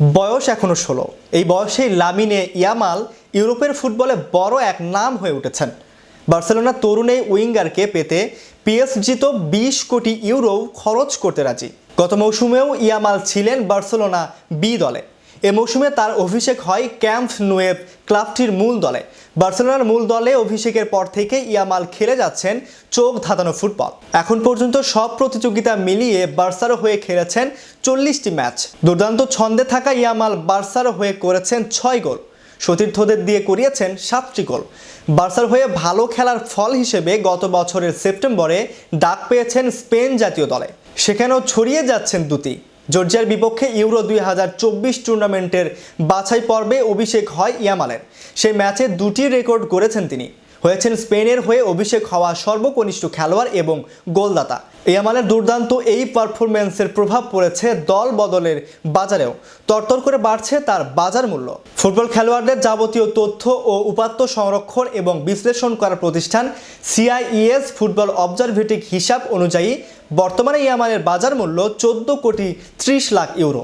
বয়স এখনও ষোলো। এই বয়সেই লামিনে ইয়ামাল ইউরোপের ফুটবলে বড় এক নাম হয়ে উঠেছেন। বার্সেলোনা তরুণ এই উইঙ্গারকে পেতে পিএসজি তো বিশ কোটি ইউরো খরচ করতে রাজি। গত মৌসুমেও ইয়ামাল ছিলেন বার্সেলোনা বি দলে। এ মৌসুমে তার অভিষেক হয় ক্যাম্প নুয়েভ ক্লাবটির মূল দলে। বার্সেলোনার মূল দলে অভিষেকের পর থেকে ইয়ামাল খেলে যাচ্ছেন চোখ ধাঁধানো ফুটবল। এখন পর্যন্ত সব প্রতিযোগিতা মিলিয়ে বার্সারও হয়ে খেলেছেন চল্লিশটি ম্যাচ। দুর্দান্ত ছন্দে থাকা ইয়ামাল বার্সারও হয়ে করেছেন ছয় গোল। সতীর্থদের দিয়ে করিয়েছেন সাতটি গোল। বার্সার হয়ে ভালো খেলার ফল হিসেবে গত বছরের সেপ্টেম্বরে ডাক পেয়েছেন স্পেন জাতীয় দলে। সেখানেও ছড়িয়ে যাচ্ছেন দুটি। জর্জিয়ার বিপক্ষে ইউরো দুই হাজার চব্বিশ টুর্নামেন্টের বাছাই পর্বে অভিষেক হয় ইয়ামালের। সেই ম্যাচে দুটি রেকর্ড করেছেন তিনি। হয়েছেন স্পেনের হয়ে অভিষেক হওয়া সর্বকনিষ্ঠ খেলোয়াড় এবং গোলদাতা। ইয়ামালের দুর্দান্ত এই পারফরম্যান্সের প্রভাব পড়েছে দল বদলের বাজারেও। তরতর করে বাড়ছে তার বাজার মূল্য। ফুটবল খেলোয়াড়দের যাবতীয় তথ্য ও উপাত্ত সংরক্ষণ এবং বিশ্লেষণ করার প্রতিষ্ঠান সিআইইএস ফুটবল অবজারভেটিক হিসাব অনুযায়ী বর্তমানে ইয়ামানের বাজার মূল্য চোদ্দ কোটি ত্রিশ লাখ ইউরো।